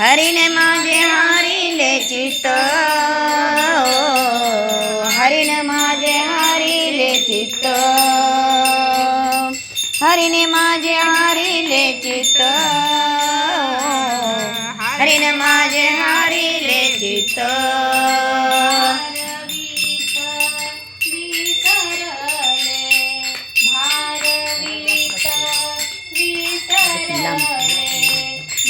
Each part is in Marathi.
हरिने माझे हरिले चित्त. हरिने माझे हरिले चित्त. हरिने माझे हरिले चित्त. हरिने माझे हरिले चित्त.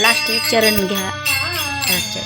लास्ट चरण घ्या. अच्छा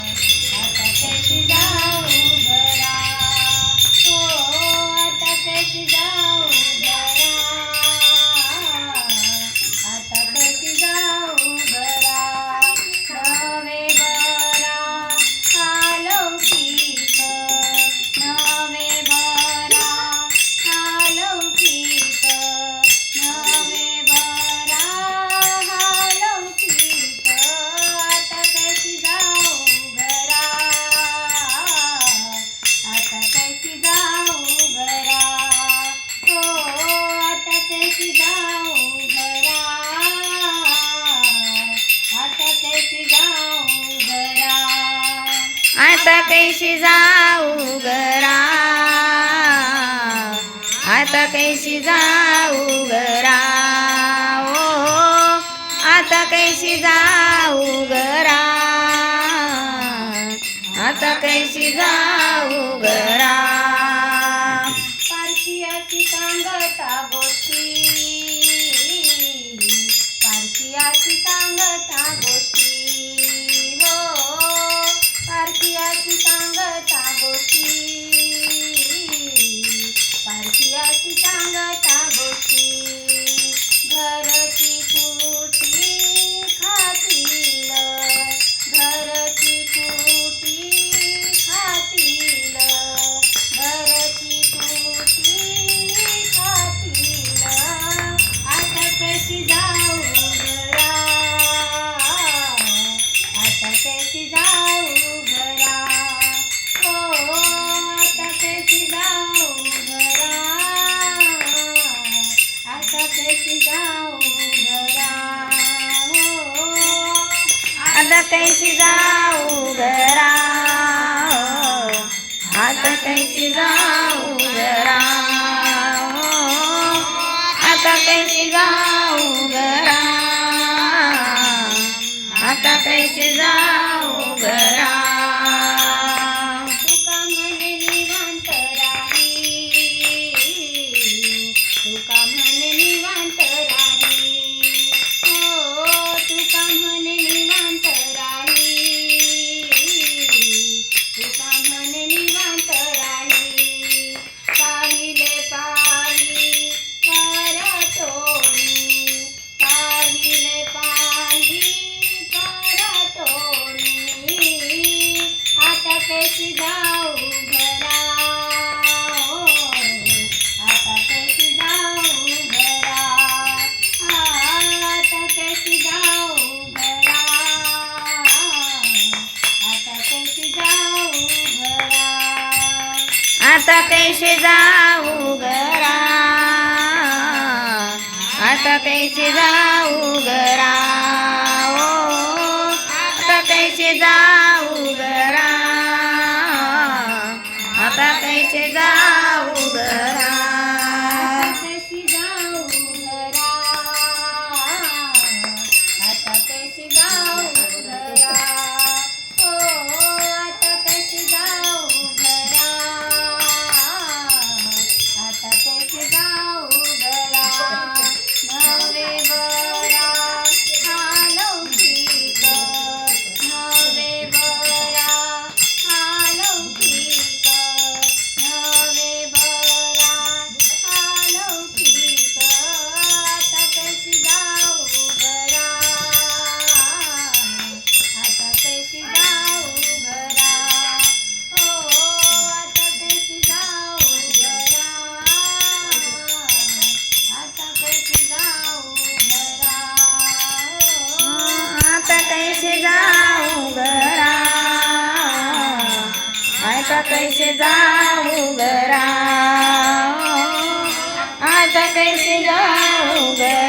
आता कैशी जाऊ घरा आता कैशी जाऊ घरा ओ आता कैशी जाऊ घरा आता कैशी जाऊ घरा पारशियाची सांगता बोटी पारशियाची सांगता बोटी गोष्टी सारखी अशी सांगता कैशी जाऊ घरा आता कैशी जाऊ घरा आता कैशी जाऊ आता कैसे जाऊ घरा? आता कैसे जाऊ घरा? ओ आता कैसे जाऊ कैसे जाऊ गरा आता कैसे जाऊ गरा